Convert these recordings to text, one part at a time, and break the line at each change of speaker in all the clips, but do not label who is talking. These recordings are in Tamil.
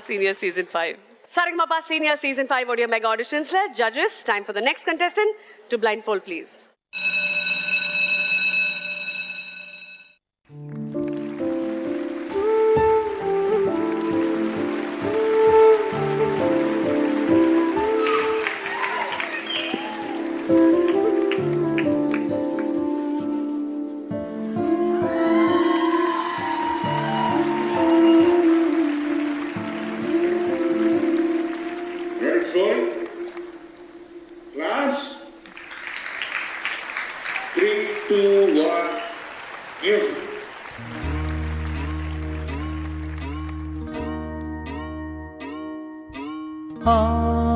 Senior Season 5. Saregmapa Senior Season 5 audio mega auditions le judges time for the next contestant to blindfold please.
மலையோரம்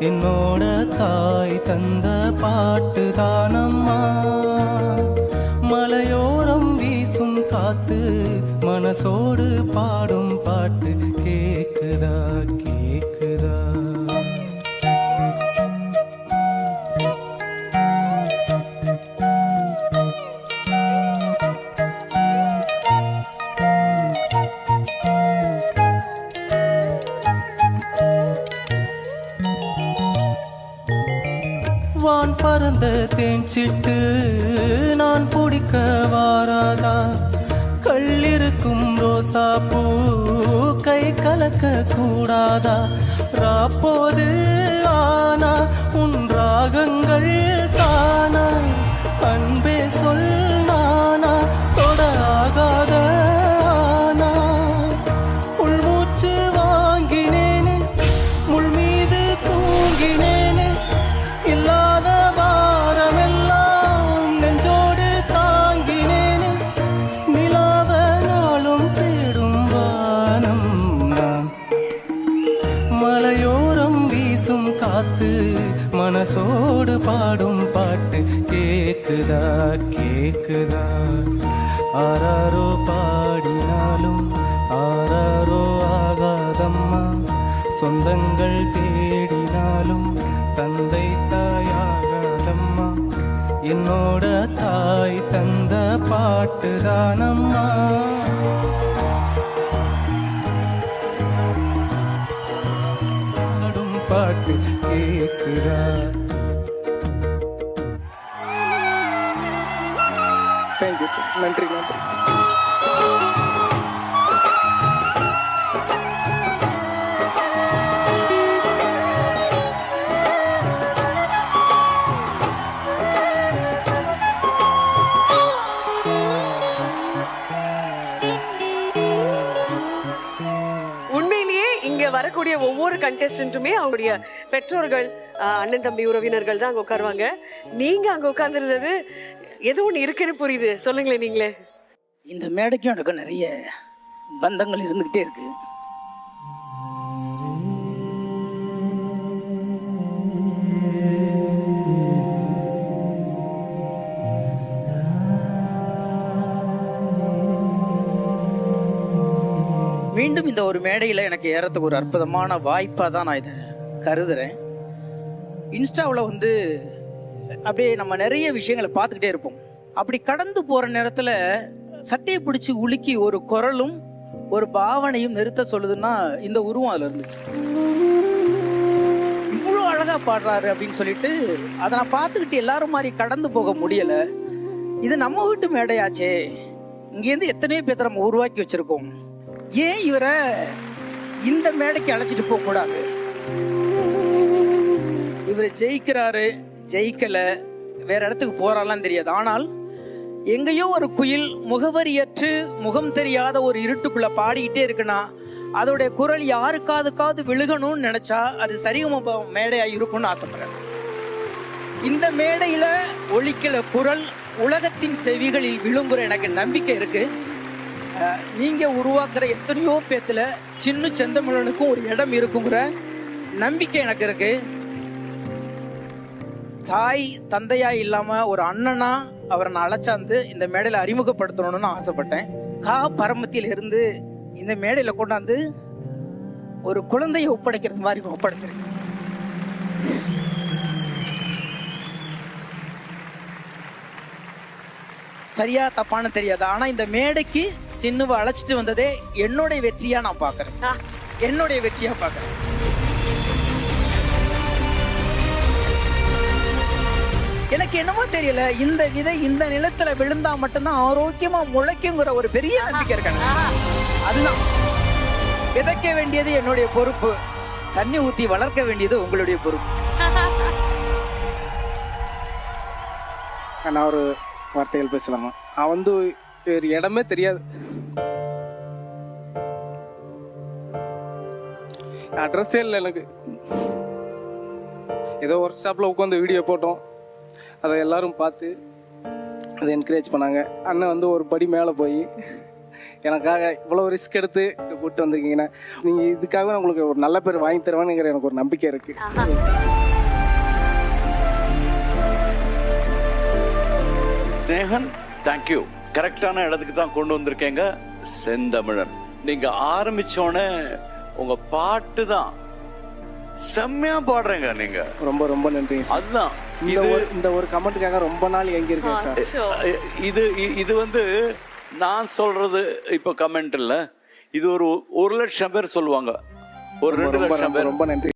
என்னோட தாய் தந்த பாட்டு தானம்மா. மலையோரம் வீசும் காத்து மனசோடு பாடும் பாட்டு கேக்குதா கேக்குதா? பறந்த தேஞ்சிட்டு நான் பிடிக்க வாராதா? கல்லிருக்கும் ரோசா பூ கை கலக்க கூடாதா? ராப்போது ஆனா உன் ராகங்கள் வீசும் காத்து மனசோடு பாடும் பாட்டு கேக்குதா கேக்குதா? ஆராரோ பாடினாலும் ஆராரோ ஆகாதம்மா. சொந்தங்கள் தேடினாலும் தந்தை தாயாகாதம்மா. என்னோட தாய் தந்த பாட்டு தானம்மா. பாட்டு கேட்கிறார். தேங்க்யூ நன்றி நன்றி.
you வரக்கூடிய ஒவ்வொரு கண்டெஸ்டன்ட்டுமே அவங்களுடைய பெற்றோர்கள் அண்ணன் தம்பி உறவினர்கள் தான் அங்க உட்காருவாங்க. நீங்க அங்க உட்காந்துருந்தது எது ஒண்ணு இருக்குன்னு புரியுது. சொல்லுங்களேன் நீங்களே.
இந்த மேடைக்கும் எனக்கு நிறைய பந்தங்கள் இருந்துக்கிட்டே இருக்கு. மீண்டும் இந்த ஒரு மேடையில் எனக்கு ஏறத்துக்கு ஒரு அற்புதமான வாய்ப்பாக தான் நான் இதை கருதுறேன். இன்ஸ்டாவில் வந்து அப்படியே நம்ம நிறைய விஷயங்களை பார்த்துக்கிட்டே இருப்போம். அப்படி கடந்து போகிற நேரத்தில் சட்டையை பிடிச்சி உலுக்கி ஒரு குரலும் ஒரு பாவனையும் நிறுத்த சொல்லுதுன்னா இந்த உருவம் அதில் இருந்துச்சு. இவ்வளோ அழகாக பாடுறாரு அப்படின்னு சொல்லிட்டு அதை நான் பார்த்துக்கிட்டு எல்லாரும் மாதிரி கடந்து போக முடியலை. இது நம்ம வீட்டு மேடையாச்சே. இங்கேருந்து எத்தனையோ பேர்த்த நம்ம உருவாக்கி வச்சுருக்கோம். ஏன் இவரை இந்த மேடைக்கு அழைச்சிட்டு போக கூடாது? இவர் ஜெயிக்கிறாரு ஜெயிக்கல வேற இடத்துக்கு போறாலாம் தெரியாது. ஆனால் எங்கேயோ ஒரு குயில் முகவரியற்று முகம் தெரியாத ஒரு இருட்டுக்குள்ள பாடிக்கிட்டே இருக்குன்னா அதோடைய குரல் யாருக்காதுக்காவது விழுகணும்னு நினைச்சா அது சரிகம மேடையா இருக்கும்னு ஆசைப்படுறேன். இந்த மேடையில ஒழிக்கல குரல் உலகத்தின் செவிகளில் விழுங்குற எனக்கு நம்பிக்கை இருக்கு. நீங்கள் நீங்க உருவாக்குற எத்தனையோ பேத்துல சின்ன செந்தமிழனுக்கும் ஒரு இடம் இருக்குங்கிற நம்பிக்கை எனக்கு இருக்கு. தாய் தந்தையா இல்லாம ஒரு அண்ணனா அவரை நான் அழைச்சாந்து இந்த மேடையில அறிமுகப்படுத்தணும்னு ஆசைப்பட்டேன். கா பரமத்தியில் இருந்து இந்த மேடையில கொண்டாந்து ஒரு குழந்தையை ஒப்படைக்கிறது மாதிரி ஒப்படைச்சிருக்கேன். சரியா தப்பான்னு தெரியாது. ஆனா இந்த மேடைக்கு சின்னுவை அழைச்சிட்டு வந்ததே என்னுடைய வெற்றியா நான் பாக்குறேன். என்னுடைய வெற்றியா பாக்குறேன் எனக்கு என்னமோ தெரியல இந்த விதை இந்த நிலத்துல விழுந்தா மட்டும்தான் ஆரோக்கியமா முளைக்குங்கிற ஒரு பெரிய நம்பிக்கை இருக்காங்க அதுதான். விதைக்க வேண்டியது என்னுடைய பொறுப்பு. தண்ணி ஊத்தி வளர்க்க வேண்டியது உங்களுடைய பொறுப்பு.
நான் ஒரு வார்த்தைகள் பேசலாமா? அவன் வந்து ஒரு இடமே தெரியாது. அட்ரஸே இல்லை எனக்கு. ஏதோ ஒர்க் ஷாப்பில் உட்காந்து வீடியோ போட்டோம். அதை எல்லாரும் பார்த்து அதை என்கரேஜ் பண்ணாங்க. அண்ணன் வந்து ஒரு படி மேலே போய் எனக்காக இவ்வளோ ரிஸ்க் எடுத்து கூப்பிட்டு வந்திருக்கீங்கன்னா நீங்கள் இதுக்காக நான் உங்களுக்கு ஒரு நல்ல பேர் வாங்கி தருவேனுங்கிற எனக்கு ஒரு நம்பிக்கை இருக்குது
நேகன் தேங்க்யூ கரெக்டான இடத்துக்கு தான் கொண்டு வந்திருக்கேங்க செந்தமிழன். நீங்க ஆரம்பிச்சோடனே உங்க பாட்டு தான். செம்மையா பாடுறீங்க நீங்க.
ரொம்ப ரொம்ப நன்றிங்க சார்.
அதுதான்.
இந்த
இது
ஒரு இந்த ஒரு கமெண்ட்டுக்காக ரொம்ப நாள் எங்க இருக்கேன் சார்.
இது இது வந்து நான் சொல்றது இப்ப கமெண்ட் இல்ல இது ஒரு ஒரு லட்சம் பேர் சொல்லுவாங்க. ஒரு ரெண்டு லட்சம் பேர்.
ரொம்ப நன்றி.